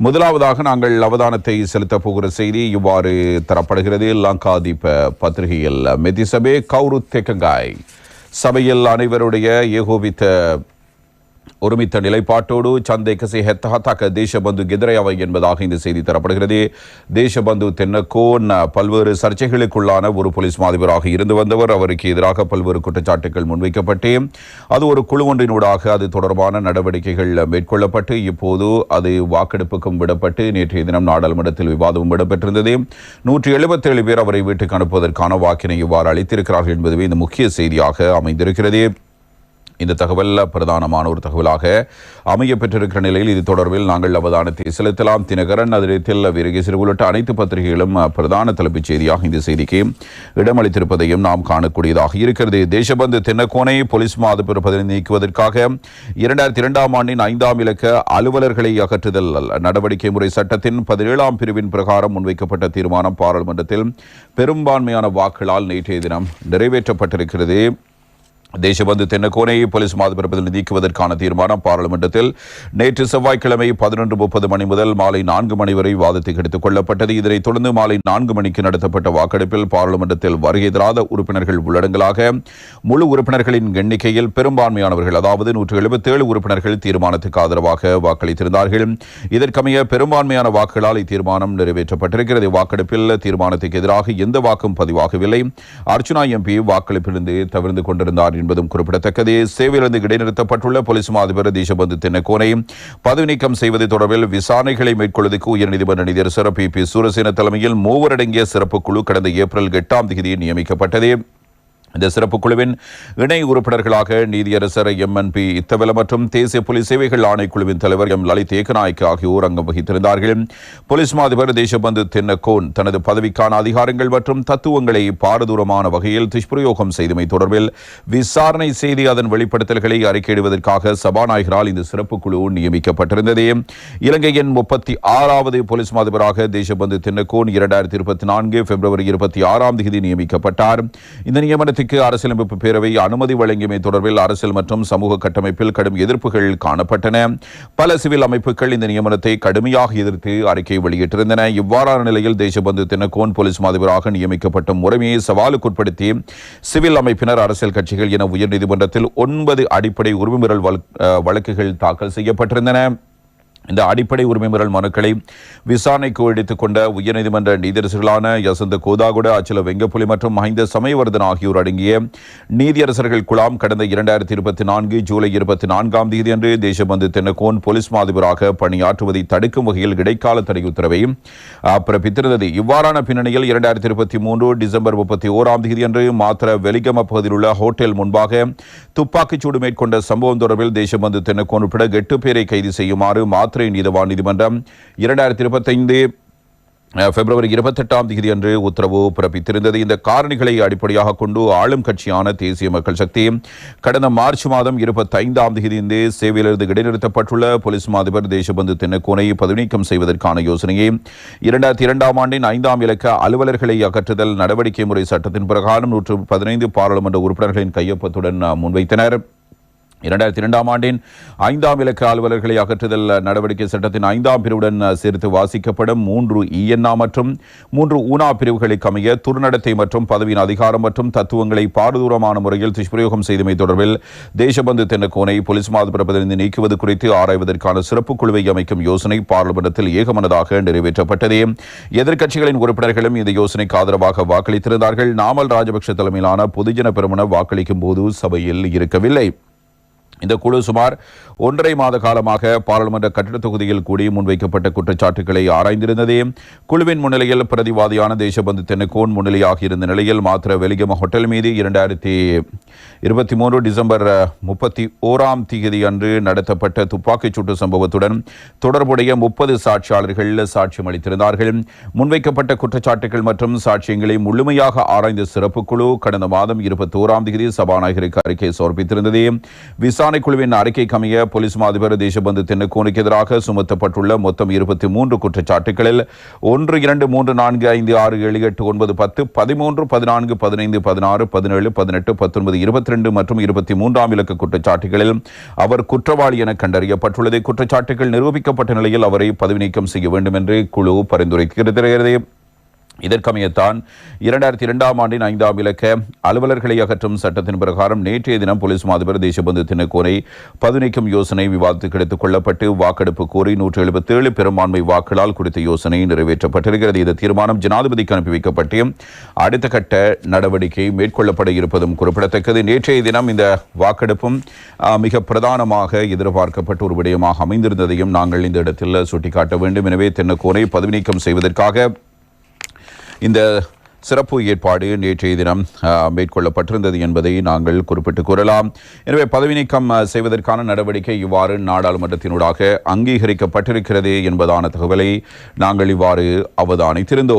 முதலாவதாக நாங்கள் அவதானத்தை செலுத்தப் போகிற செய்தி இவ்வாறு தரப்படுகிறது. லங்காதீப பத்திரிகையில் மெதிசபே கௌரு தெக்கங்காய். சபையில் அனைவருடைய ஏகோபித்த ஒருமித்த நிலைப்பாட்டோடு சந்தை கசி ஹெத்தஹத்தாக்க தேசபந்து கெதிரையவை என்பதாக இந்த செய்தி தரப்படுகிறது. தேசபந்து தென்னக்கோன் பல்வேறு சர்ச்சைகளுக்குள்ளான ஒரு போலீஸ் மாதிபராக இருந்து வந்தவர். அவருக்கு எதிராக பல்வேறு குற்றச்சாட்டுகள் முன்வைக்கப்பட்டு அது ஒரு குழு ஒன்றினூடாக அது தொடர்பான நடவடிக்கைகள் மேற்கொள்ளப்பட்டு இப்போது அது வாக்கெடுப்புக்கும் விடப்பட்டு நேற்றைய தினம் நாடாளுமன்றத்தில் விவாதமும் இடம்பெற்றிருந்தது. நூற்றி எழுபத்தேழு பேர் அவரை வீட்டுக்கு அனுப்புவதற்கான வாக்கினை இவ்வாறு அளித்திருக்கிறார்கள் என்பதுவே இந்த முக்கிய செய்தியாக அமைந்திருக்கிறது. இந்த தகவல் பிரதானமான ஒரு தகவலாக அமைய பெற்றிருக்கிற நிலையில் இது தொடர்பில் நாங்கள் அவதானத்தை செலுத்தலாம். தினகரன் அதிரத்தில் வீரகேசரி உள்ளிட்ட அனைத்து பத்திரிகைகளும் பிரதான தலைப்புச் செய்தியாக இந்த செய்திக்கு இடமளித்திருப்பதையும் நாம் காணக்கூடியதாக இருக்கிறது. தேசபந்து தென்னக்கோனை போலீஸ் மாத பிறப்பதை நீக்குவதற்காக இரண்டாயிரத்தி இரண்டாம் ஆண்டின் ஐந்தாம் இலக்க அலுவலர்களை அகற்றுதல் நடவடிக்கை முறை சட்டத்தின் பதினேழாம் பிரிவின் பிரகாரம் முன்வைக்கப்பட்ட தீர்மானம் பாராளுமன்றத்தில் பெரும்பான்மையான வாக்குகளால் நேற்றைய தினம் நிறைவேற்றப்பட்டிருக்கிறது. தேசபந்து தென்னக்கோனையை போலீஸ் மாதிபிறப்பதில் நீக்குவதற்கான தீர்மானம் பாராளுமன்றத்தில் நேற்று செவ்வாய்க்கிழமை பதினொன்று முப்பது மணி முதல் மாலை நான்கு மணி வரை வாதத்துக்கு எடுத்துக் கொள்ளப்பட்டது. இதனைத் தொடர்ந்து மாலை நான்கு மணிக்கு நடத்தப்பட்ட வாக்கெடுப்பில் பாராளுமன்றத்தில் வருகை தராத உறுப்பினர்கள் உள்ளடங்கலாக முழு உறுப்பினர்களின் எண்ணிக்கையில் பெரும்பான்மையானவர்கள் அதாவது நூற்று எழுபத்தேழு உறுப்பினர்கள் தீர்மானத்துக்கு ஆதரவாக வாக்களித்திருந்தார்கள். இதற்கமைய பெரும்பான்மையான வாக்குகளால் இத்தீர்மானம் நிறைவேற்றப்பட்டிருக்கிறது. வாக்கெடுப்பில் தீர்மானத்துக்கு எதிராக எந்த வாக்கும் பதிவாகவில்லை. அர்ச்சுனா எம்பி வாக்களிப்பிலிருந்து தவிர்த்து கொண்டிருந்தார். என்பதும் குறிப்பிடத்தக்கது. சேவையிலிருந்து இடைநிறுத்தப்பட்டுள்ள போலீஸ் மாதிபர் தேசபந்து தென்னக்கோனையும் பதவி நீக்கம் செய்வது தொடர்பில் விசாரணைகளை மேற்கொள்வதற்கு உயர்நீதிமன்ற நீதியரசர் பி. பி. சூரசேன தலைமையில் மூவரடங்கிய சிறப்பு குழு கடந்த ஏப்ரல் எட்டாம் தேதி நியமிக்கப்பட்டது. இந்த சிறப்பு குழுவின் இணை உறுப்பினர்களாக நீதியரசர் எம் என் பி இத்தவல மற்றும் தேசிய போலீஸ் சேவைகள் ஆணைக்குழுவின் தலைவர் எம் லலித் ஏகநாயக் ஆகியோர் அங்கம் வகித்திருந்தார்கள். போலீஸ் மாதிபர் தேசபந்து தென்னகோன் தனது பதவிக்கான அதிகாரங்கள் மற்றும் தத்துவங்களை பாரதூரமான வகையில் துஷ்பிரயோகம் செய்தமை தொடர்பில் விசாரணை செய்து அதன் வெளிப்படுத்தல்களை அறிக்கையிடுவதற்காக சபாநாயகரால் இந்த சிறப்பு குழு நியமிக்கப்பட்டிருந்தது. இலங்கையின் முப்பத்தி ஆறாவது போலீஸ் மாதிபராக தேசபந்து தென்னகோன் இரண்டாயிரத்தி இருபத்தி நான்கு பிப்ரவரி இருபத்தி ஆறாம் தேதி நியமிக்கப்பட்டார். இந்த நியமனத்துக்கு அரசியலமைப்பு பேரவை அனுமதி வழங்கியமை தொடர்பில் அரசியல் மற்றும் சமூக கட்டமைப்பில் கடும் எதிர்ப்புகள் காணப்பட்டன. பல சிவில் அமைப்புகள் இந்த நியமனத்தை கடுமையாக எதிர்த்து அறிக்கை வெளியிட்டிருந்தன. இவ்வாறான நிலையில் தேசபந்து தென்னக்கோன் போலீஸ் மாதிபராக நியமிக்கப்பட்ட முறைமையை சவாலுக்குட்படுத்தி சிவில் அமைப்பினர் அரசியல் கட்சிகள் என உயர்நீதிமன்றத்தில் ஒன்பது அடிப்படை உரிமைமீறல் வழக்குகள் தாக்கல் செய்யப்பட்டிருந்தன. இந்த அடிப்படை உரிமை மீறல் மனுக்களை விசாரணைக்கு எடுத்துக் கொண்ட உயர்நீதிமன்ற நீதியரசர்களான யசந்த கோதாகுட அச்சல வெங்கப்புலி மற்றும் மஹிந்த சமயவர்தன் ஆகியோர் அடங்கிய நீதியரசர்கள் குழாம் கடந்த இரண்டாயிரத்தி இருபத்தி நான்கு ஜூலை இருபத்தி நான்காம் தேதி அன்று தேசபந்து தென்னகோன் போலீஸ் மாதிபராக பணியாற்றுவதை தடுக்கும் வகையில் இடைக்கால தடை உத்தரவை பிறப்பித்திருந்தது. இவ்வாறான பின்னணியில் இரண்டாயிரத்தி இருபத்தி மூன்று டிசம்பர் முப்பத்தி ஓராம் தேதி அன்று மாத்திர வெலிகம பகுதியில் உள்ள ஹோட்டல் முன்பாக துப்பாக்கிச்சூடு மேற்கொண்ட சம்பவம் தொடர்பில் தேசபந்து தென்னகோன் உட்பட எட்டு பேரை கைது செய்யுமாறு மாத்திர நீதவான் நீதிமன்றம் இரண்டாயிரத்தி இருபத்தைந்து அஹ், பிப்ரவரி இருபத்தெட்டாம் தேதி அன்று உத்தரவு பிறப்பித்திருந்தது. இந்த காரணிகளை அடிப்படையாக கொண்டு ஆளும் கட்சியான தேசிய மக்கள் சக்தி கடந்த மார்ச் மாதம் இருபத்தைந்தாம் தேதியிலிருந்து சேவையிலிருந்து இடைநிறுத்தப்பட்டுள்ள போலீஸ் மாதிபர் தேசபந்து தென்னக்கோனை பதவிநீக்கம் செய்வதற்கான யோசனையை இரண்டாயிரத்தி இரண்டாம் ஆண்டின் ஐந்தாம் இலக்க அலுவலர்களை அகற்றுதல் நடவடிக்கை முறை சட்டத்தின் பிரகாரம் நூற்று பதினைந்து பாராளுமன்ற உறுப்பினர்களின் கையொப்பத்துடன் அஹ், முன்வைத்தனர். இரண்டாயிரத்தி இரண்டாம் ஆண்டின் ஐந்தாம் இலக்க அலுவலர்களை அகற்றுதல் நடவடிக்கை சட்டத்தின் ஐந்தாம் பிரிவுடன் சேர்த்து வாசிக்கப்படும் மூன்று இஎன்ஆ மற்றும் மூன்று ஊனா பிரிவுகளுக்கு அமைய துர்நடத்தை மற்றும் பதவியின் அதிகாரம் மற்றும் தத்துவங்களை பாரதூரமான முறையில் துஷ்பிரயோகம் செய்தமை தொடர்பில் தேசபந்து தென்னக்கோனை போலீஸ் மாத பிரதிநிதி நீக்குவது குறித்து ஆராய்வதற்கான சிறப்பு குழுவை அமைக்கும் யோசனை பாராளுமன்றத்தில் ஏகமனதாக நிறைவேற்றப்பட்டது. எதிர்க்கட்சிகளின் உறுப்பினர்களும் இந்த யோசனைக்கு ஆதரவாக வாக்களித்திருந்தார்கள். நாமல் ராஜபக்ஷ தலைமையிலான பொதுஜன பெருமன வாக்களிக்கும் போது சபையில் இருக்கவில்லை. இந்த குழு சுமார் ஒன்றரை மாத காலமாக பாராளுமன்ற கட்டிடத் தொகுதியில் கூடி முன்வைக்கப்பட்ட குற்றச்சாட்டுகளை ஆராய்ந்திருந்தது. குழுவின் முன்னிலையில் பிரதிவாதியான தேசபந்து தென்னக்கோன் முன்னிலையாக இருந்த நிலையில் மாத்திர வெலிகம ஹோட்டல் மீது இரண்டாயிரத்தி இருபத்தி மூன்று டிசம்பர் முப்பத்தி ஓராம் தேதி அன்று நடத்தப்பட்ட துப்பாக்கிச் சூட்டு சம்பவத்துடன் தொடர்புடைய முப்பது சாட்சியாளர்கள் சாட்சியம் அளித்திருந்தார்கள். முன்வைக்கப்பட்ட குற்றச்சாட்டுகள் மற்றும் சாட்சியங்களை முழுமையாக ஆராய்ந்த சிறப்பு குழு கடந்த மாதம் இருபத்தி ஓராம் தேதி சபாநாயகருக்கு அறிக்கை சமர்ப்பித்திருந்தது. விசாரணை விசாரணை குழுவின் அறிக்கைக்கு அமைய போலீஸ் மாதிபர் தேசபந்து தென்னுக்கோனுக்கு எதிராக சுமத்தப்பட்டுள்ள மொத்தம் இருபத்தி மூன்று குற்றச்சாட்டுகளில் ஒன்று இரண்டு மூன்று நான்கு ஐந்து ஆறு ஏழு எட்டு ஒன்பது பத்து பதிமூன்று பதினான்கு பதினைந்து பதினாறு பதினேழு பதினெட்டு பத்தொன்பது இருபத்தி ரெண்டு மற்றும் இருபத்தி மூன்றாம் இலக்க குற்றச்சாட்டுகளில் அவர் குற்றவாளி என கண்டறியப்பட்டுள்ளது. குற்றச்சாட்டுகள் நிரூபிக்கப்பட்ட நிலையில் அவரை பதவி நீக்கம் செய்ய வேண்டும் என்று குழு பரிந்துரைக்கிறது. இதற்கமையத்தான் இரண்டாயிரத்தி இரண்டாம் ஆண்டின் ஐந்தாம் இலக்க அலுவலர்களை அகற்றும் சட்டத்தின் பிரகாரம் நேற்றைய தினம் போலீஸ் மாதிபர் தேசபந்து தினக்கோரை பதுநீக்கம் யோசனை விவாதத்துக்கு எடுத்துக் கொள்ளப்பட்டு வாக்கெடுப்பு கோரி நூற்று எழுபத்தேழு பெரும்பான்மை வாக்குகளால் குறித்த யோசனை நிறைவேற்றப்பட்டிருக்கிறது. இந்த தீர்மானம் ஜனாதிபதிக்கு அனுப்பி வைக்கப்பட்டு அடுத்த கட்ட நடவடிக்கை மேற்கொள்ளப்பட இருப்பதும் குறிப்பிடத்தக்கது. நேற்றைய தினம் இந்த வாக்கெடுப்பும் மிக பிரதானமாக எதிர்பார்க்கப்பட்ட ஒரு விடயமாக அமைந்திருந்ததையும் நாங்கள் இந்த இடத்தில் சுட்டிக்காட்ட வேண்டும். எனவே தென்னக்கோரை பதவி நீக்கம் செய்வதற்காக இந்த சிறப்பு ஏற்பாடு நேற்றைய தினம் மேற்கொள்ளப்பட்டிருந்தது என்பதை நாங்கள் குறிப்பிட்டு கூறலாம். எனவே பதவி நீக்கம் செய்வதற்கான நடவடிக்கை இவ்வாறு நாடாளுமன்றத்தினூடாக அங்கீகரிக்கப்பட்டிருக்கிறது என்பதான தகவலை நாங்கள் இவ்வாறு அவதானித்திருந்தோம்.